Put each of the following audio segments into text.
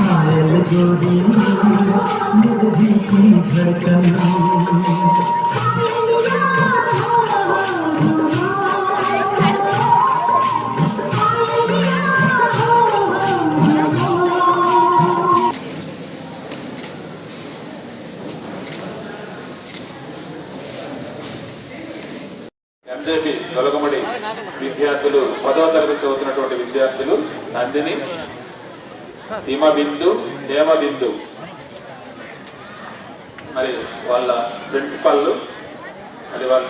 పాలన జోడి నిర్భీతి ఘటన ఎంజేపీ విద్యార్థులు పదవ తరగతి చదువుతున్నటువంటి విద్యార్థులు నందిని సీమ బిందు హేమ బిందు మరి వాళ్ళ ప్రిన్సిపల్ మరి వాళ్ళ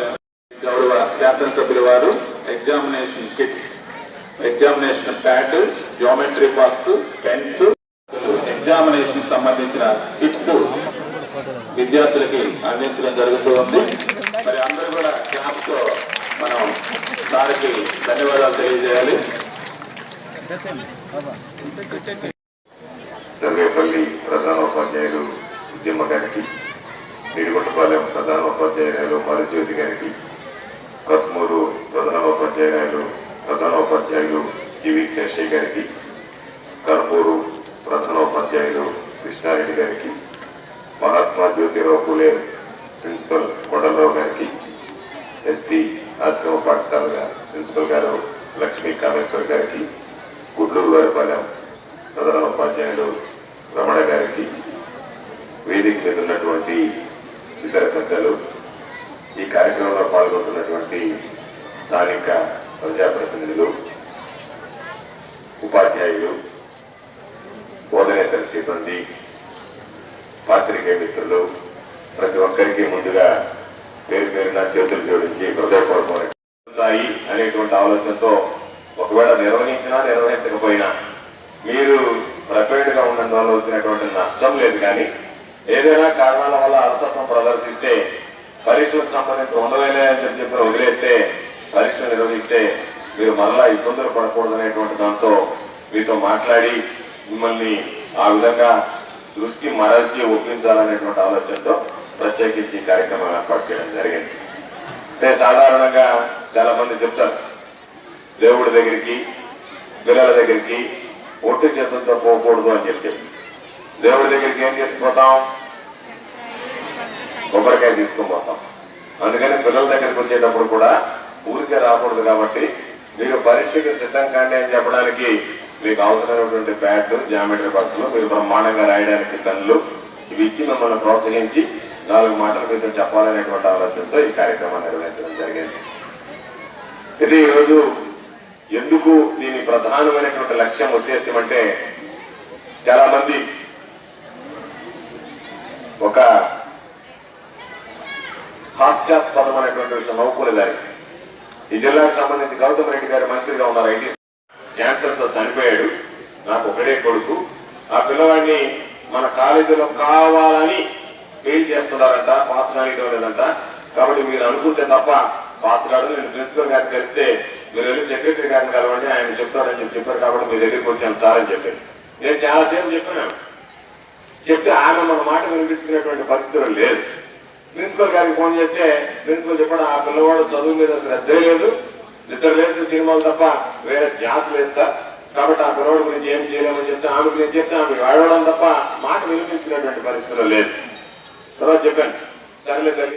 గౌరవ శాసనసభ్యుల వారు examination kit examination pad geometry box pens examination సంబంధించిన కిట్స్ విద్యార్థులకి అందించడం జరుగుతూ ఉంది. మరి అందరూ కూడా క్యాంప్తో మనం సార్కి ధన్యవాదాలు తెలియజేయాలి. సర్వేపల్లి ప్రధానోపాధ్యాయులు ఉద్యమ గారికి నిడిగొట్టపాలెం ప్రధానోపాధ్యాయులు మరుజ్యోతి గారికి కస్మూరు ప్రధానోపాధ్యాయులు ప్రధానోపాధ్యాయులు జీవి శేషయ్య గారికి కర్పూరు ప్రధానోపాధ్యాయులు కృష్ణారెడ్డి గారికి మహాత్మా జ్యోతిరావు పూలే ప్రిన్సిపల్ కొండలరావు గారికి ఎస్టీ ఆశ్రమ పాఠశాల ప్రిన్సిపల్ గారు లక్ష్మీ కామేశ్వర్ గారికి గుడ్లూరు వారిపాలెం ఉపాధ్యాయులు రమణ గారికి వేదిక మీద ఉన్నటువంటి ఇతర పెద్దలు ఈ కార్యక్రమంలో పాల్గొంటున్నటువంటి స్థానిక ప్రజాప్రతినిధులు ఉపాధ్యాయులు బోధనేతర సిబ్బంది పాత్రికే మిత్రులు ప్రతి ఒక్కరికి ముందుగా పేరు పేరున చేతులు జోడించి హృదయపూర్వకమైన అనేటువంటి ఆలోచనతో ఒకవేళ నిర్వహించినా నిర్వహించకపోయినా మీరు ప్రిపేర్డ్గా ఉన్నందువల్ల వచ్చినటువంటి నష్టం లేదు కానీ ఏదైనా కారణాల వల్ల అలసత్వం ప్రదర్శిస్తే పరీక్షలకు సంబంధించి ఉండవేలే అని చెప్పి చెప్పిన వదిలేస్తే పరీక్షలు నిర్వహిస్తే మీరు మరలా ఇబ్బందులు పడకూడదనేటువంటి దాంతో మీతో మాట్లాడి మిమ్మల్ని ఆ విధంగా దృష్టి మరల్చి ఒప్పించాలనేటువంటి ఆలోచనతో ప్రత్యేకించి ఈ కార్యక్రమం ఏర్పాటు చేయడం జరిగింది. అంటే సాధారణంగా చాలా మంది చెప్తారు దేవుడి దగ్గరికి పిల్లల దగ్గరికి ఒట్టి చేతులతో పోకూడదు అని చెప్పి. దేవుడి దగ్గరికి ఏం చేసుకుపోతాం? కొబ్బరికాయ తీసుకుని పోతాం. అందుకని పిల్లల దగ్గరికి వచ్చేటప్పుడు కూడా ఊరికే రాకూడదు కాబట్టి మీరు పరీక్షకి సిద్ధం కాండి అని చెప్పడానికి మీకు అవసరమైనటువంటి బ్యాట్ జామెట్రీ బాక్సులు మీరు బ్రహ్మాండంగా రాయడానికి కళ్ళు ఇవి ఇచ్చి మిమ్మల్ని ప్రోత్సహించి నాలుగు మాటల క్రితం చెప్పాలనేటువంటి ఆలోచనతో ఈ కార్యక్రమాన్ని నిర్వహించడం జరిగింది. ఇది ఈరోజు ఎందుకు దీని ప్రధానమైనటువంటి లక్ష్యం ఉద్దేశం అంటే చాలా మంది ఒక హాస్యాస్పదమైనటువంటి విషయం నవ్వుకునేదాన్ని ఈ జిల్లాకు సంబంధించి గౌతమ్ రెడ్డి గారు మంత్రిగా ఉన్నారు ఐటీ క్యాన్సర్తో చనిపోయాడు. నాకు ఒకడే కొడుకు. ఆ పిల్లవాడిని మన కాలేజీలో కావాలని ఫెయిల్ చేస్తున్నారంట పాస్ కానివ్వడం లేదంట కాబట్టి మీరు అనుకుంటే తప్ప పాస్ కాదు. నేను ప్రిన్సిపల్ గారికి తెలిస్తే మీరు వెళ్ళి సెక్రటరీ గారిని కలవండి ఆయన చెప్తారని చెప్పి చెప్పారు కాబట్టి మీ దగ్గరికి వచ్చాను సార్ అని చెప్పాను నేను చాలాసేపు చెప్పాను. చెప్తే ఆమె మన మాట వినిపించుకునేటువంటి పరిస్థితులు లేదు. ప్రిన్సిపల్ గారికి ఫోన్ చేస్తే ప్రిన్సిపల్ చెప్పడం ఆ పిల్లవాడు చదువు మీద శ్రద్ధ లేదు. నిద్ర వేసిన సినిమాలు తప్ప వేరే ధ్యాస వేస్తా కాబట్టి ఆ పిల్లవాడి గురించి ఏం చేయలేమని చెప్తే ఆమెకు నేను చెప్తే ఆమె వాడడం తప్ప మాట వినిపించుకునేటువంటి పరిస్థితులు లేదు. తర్వాత చెప్పాను. సరేలే తల్లి.